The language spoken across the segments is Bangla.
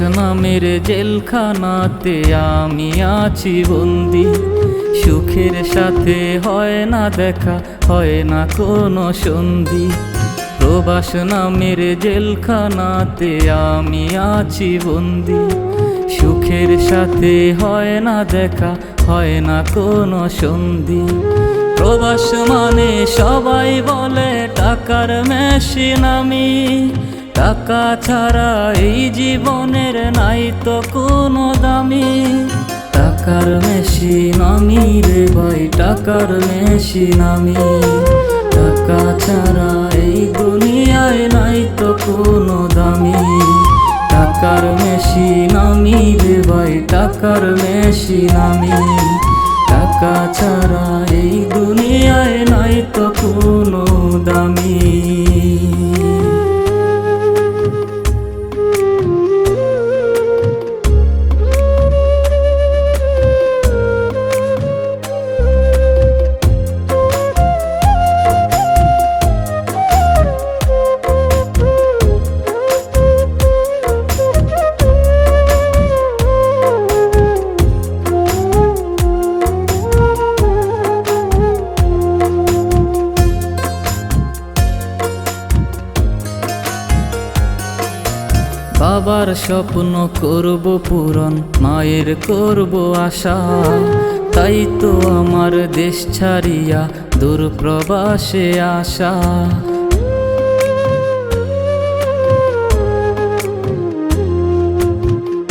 নামের জেলখানাতে আমি আছি বন্দি। সুখের সাথে হয় না দেখা, হয় না কোনো সন্ধি। প্রবাস নামের জেলখানাতে আমি আছি বন্দি। সুখের সাথে হয় না দেখা, হয় না কোনো সন্ধি। প্রবাস মানে সবাই বলে, টাকার মেশিন আমি। টাকা ছাড়া এই জীবনের নাই তো কোনো দামি। টাকার মেশিন আমি রে ভাই, টাকার মেশিন আমি। টাকা ছাড়া এই দুনিয়ায় নাই তো কোনো দামি। টাকার মেশিন আমি রে ভাই, টাকার মেশিন আমি। টাকা ছাড়া এই দুনিয়ায় নাই তো কোনো দামি। বাবার স্বপ্ন করব পূরণ, মায়ের করব আশা। তাই তো আমার দেশ ছাড়িয়া দূর প্রবাসে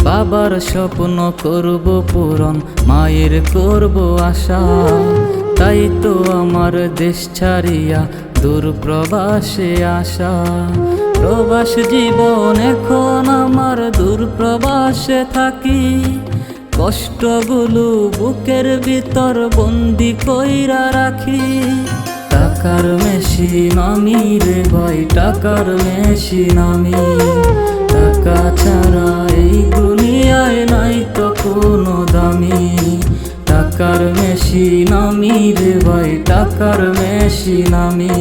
বাবার স্বপ্ন করব পূরণ, মায়ের করব আশা। তাই তো আমার দেশ ছাড়িয়া দূর প্রবাসে প্রবাস জীবন এখন আমার দূর প্রবাসে থাকি। কষ্টগুলো বুকের ভিতর বন্দি কইরা রাখি। টাকার মেশিন আমি রে ভাই, টাকার মেশিন আমি। টাকা ছাড়া এই দুনিয়ায় নাই তো কোনো দামি। টাকার মেশিন আমি রে ভাই, টাকার মেশিন আমি।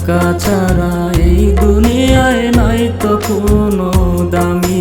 টাকা ছাড়া এই দুনিয়ায় নাই তো কোনো দামি।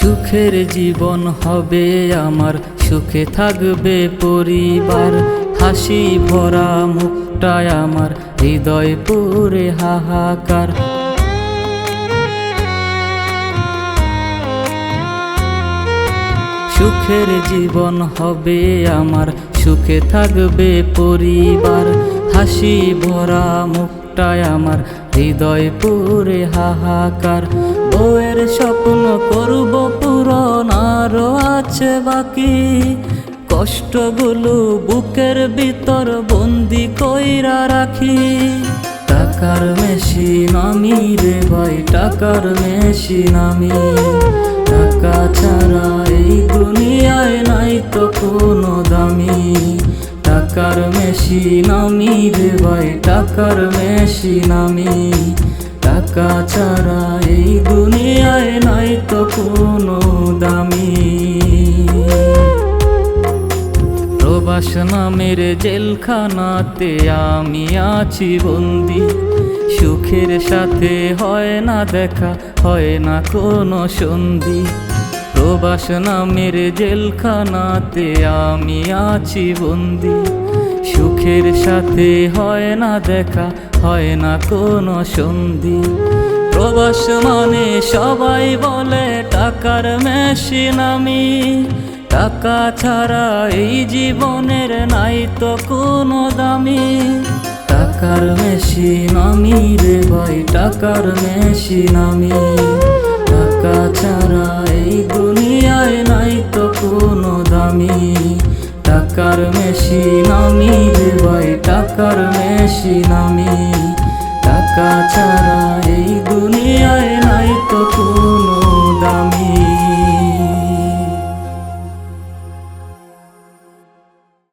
সুখের জীবন হবে আমার, সুখে থাকবে পরিবার। হাসি ভরা মুখটায় আমার, হৃদয় পুরে হাহাকার। সুখের জীবন হবে আমার, সুখে থাকবে পরিবার। হাসি ভরা মুখটায় আমার, হৃদয় পুরে হাহাকার। বউয়ের স্বপ্ন করব পূরণ, আরও আছে বাকি। কষ্টগুলো বুকের ভিতর বন্দি কইরা রাখি। টাকার মেশিন আমি রে ভাই, টাকার মেশিন আমি। টাকা ছাড়া এই দুনিয়ায় নাই তো কোনো দামি। টাকার মেশিন আমি রে ভাই, টাকার মেশিন আমি। টাকা ছাড়া এই দুনিয়ায় নাই তো কোনো দামি। প্রবাস নামের জেলখানাতে আমি আছি বন্দি। সুখের সাথে হয় না দেখা, হয় না কোনো সন্ধি। প্রবাস নামের জেলখানাতে আমি আছি বন্দি। সুখের সাথে হয় না দেখা, হয় না কোনো সন্ধি। প্রবাস মানে সবাই বলে, টাকার মেশিন আমি। টাকা ছাড়া এই জীবনের নাই তো কোনো দামি। টাকার মেশিন আমি রে ভাই, টাকার মেশিন আমি। মেশিন নামি টাকা ছাড়া এই দুনিয়ায় নাই তো কোনো।